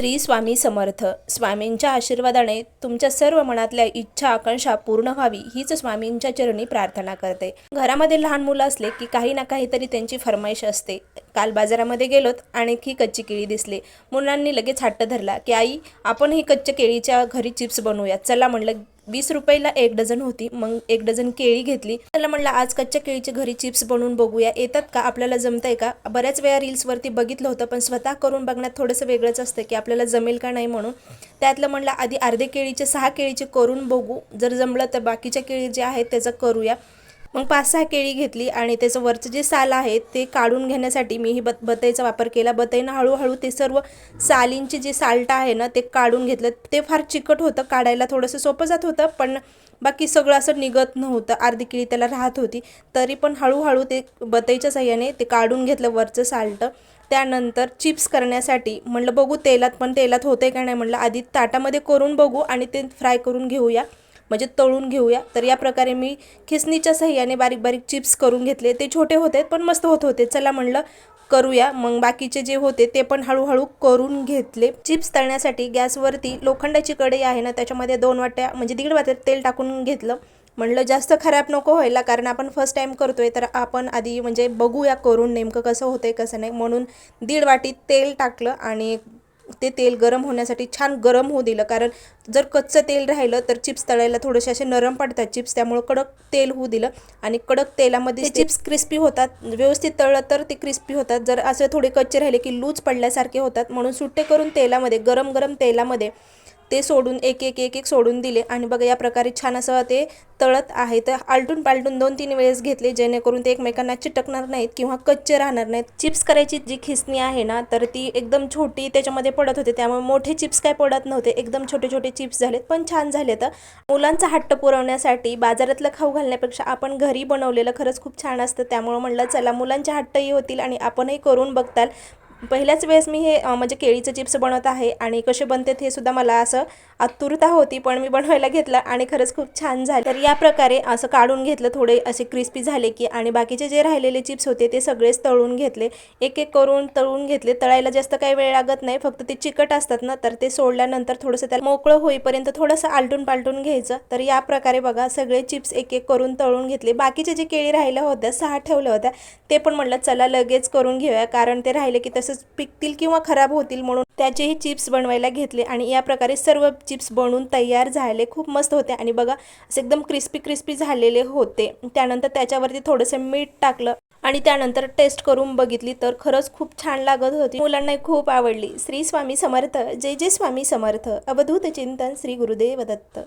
श्री स्वामी समर्थ. स्वामींच्या आशीर्वादाने तुमच्या सर्व मनातल्या इच्छा आकांक्षा पूर्ण व्हावी हीच स्वामींच्या चरणी प्रार्थना करते. घरामध्ये लहान मुलं असले की काही ना काहीतरी त्यांची फरमाईश असते. काल बाजारामध्ये गेलोत आणखी ही कच्ची केळी दिसली. मुलांनी लगेच हट्ट धरला की आई आपण ही कच्च्या केळीच्या घरी चिप्स बनवूया. चला म्हणलं वीस रुपयाला एक डझन होती. मग एक डझन केळी घेतली. त्याला म्हणलं आज कच्च्या केळीचे घरी चिप्स बनवून बघूया. येतात का? आपल्याला जमतंय का? बऱ्याच वेळा रील्सवरती बघितलं होतं पण स्वतः करून बघण्यात थोडंसं वेगळंच असतं की आपल्याला जमेल का नाही म्हणून. त्यातलं म्हणलं आधी अर्धे केळीचे सहा केळीचे करून बघू. जर जमलं तर बाकीच्या केळी जे आहेत त्याचं करूया. मग पाच सहा केळी घेतली आणि त्याचं वरचं जे साल आहे ते काढून घेण्यासाठी मी ही बत बतईचा वापर केला. बतईनं हळूहळू ते सर्व सालींचे जे साल्ट आहे ना ते काढून घेतलं. ते फार चिकट होतं काढायला थोडंसं सोपं जात होतं पण बाकी सगळं असं निघत नव्हतं. अर्धी केळी त्याला राहत होती. तरी पण हळूहळू ते बतईच्या साह्याने ते काढून घेतलं वरचं साल्ट. त्यानंतर चिप्स करण्यासाठी म्हणलं बघू तेलात पण तेलात होते का नाही? म्हणलं आधी ताटामध्ये करून बघू आणि ते फ्राय करून घेऊया. म्हणजे तळून घेऊया. तर या प्रकारे मी खिसणीच्या सहाय्याने बारीक बारीक चिप्स करून घेतले. ते छोटे होते पण मस्त होत होते. चला म्हणलं करूया. मग बाकीचे जे होते ते पण हळूहळू करून घेतले. चिप्स तळण्यासाठी गॅसवरती लोखंडाची कढई आहे ना त्याच्यामध्ये दोन वाट्या म्हणजे दीड वाट्यात तेल टाकून घेतलं. म्हणलं जास्त खराब नको व्हायला कारण आपण फर्स्ट टाईम करतोय तर आपण आधी म्हणजे बघूया करून नेमकं कसं होतंय कसं नाही. म्हणून दीड वाटी तेल टाकलं आणि ते तेल गरम होण्यासाठी छान गरम होऊ दिलं. कारण जर कच्चं तेल राहिलं तर चिप्स तळायला थोडेसे असे नरम पडतात चिप्स त्यामुळं कडक तेल होऊ दिलं. आणि कडक तेलामध्ये चिप्स क्रिस्पी होतात. व्यवस्थित तळलं तर ते क्रिस्पी होतात. जर असे थोडे कच्चे राहिले की लूज पडल्यासारखे होतात. म्हणून सुट्टे करून तेलामध्ये गरम गरम तेलामध्ये ते सोडून एक एक एक एक सोडून दिले. आणि बघा या प्रकारे छान असं ते तळत आहे. तर आलटून पालटून दोन तीन वेळेस घेतले जेणेकरून ते एकमेकांना चिटकणार नाहीत किंवा कच्चे राहणार नाहीत. चिप्स करायची जी खिसणी आहे ना तर ती एकदम छोटी त्याच्यामध्ये पडत होते. त्यामुळे मोठे चिप्स काय पडत नव्हते. एकदम छोटे छोटे चिप्स झालेत पण छान झाले तर. मुलांचा हट्ट पुरवण्यासाठी बाजारातलं खाऊ घालण्यापेक्षा आपण घरी बनवलेलं खरंच खूप छान असतं. त्यामुळं म्हणलं चला मुलांचे हट्टही होतील आणि आपणही करून बघताल. पहिल्याच वेळेस मी हे म्हणजे केळीचं चिप्स बनवत आहे आणि कसे बनतात हे सुद्धा मला असं आतुरता होती पण मी बनवायला घेतलं आणि खरंच खूप छान झालं. तर या प्रकारे असं काढून घेतलं थोडे असे क्रिस्पी झाले की आणि बाकीचे जे राहिलेले चिप्स होते ते सगळेच तळून घेतले. एक एक करून तळून घेतले. तळायला जास्त काही वेळ लागत नाही फक्त ते चिकट असतात ना तर ते सोडल्यानंतर थोडंसं त्याला मोकळं होईपर्यंत थोडंसं आलटून पालटून घ्यायचं. तर या प्रकारे बघा सगळे चिप्स एक एक करून तळून घेतले. बाकीचे जे केळी राहिल्या होत्या सहा ठेवल्या होत्या ते पण म्हटलं चला लगेच करून घेऊया कारण ते राहिले की तसं तसंच पिकतील किंवा खराब होतील म्हणून त्याचेही चिप्स बनवायला घेतले आणि या प्रकारे सर्व चिप्स बनवून तयार झाले. खूप मस्त होते आणि बघा असे एकदम क्रिस्पी क्रिस्पी झालेले होते. त्यानंतर त्याच्यावरती थोडंसं मीठ टाकलं आणि त्यानंतर टेस्ट करून बघितली तर खरंच खूप छान लागत होती. मुलांना खूप आवडली. श्री स्वामी समर्थ. जय जय स्वामी समर्थ. अवधूत चिंतन श्री गुरुदेव दत्त.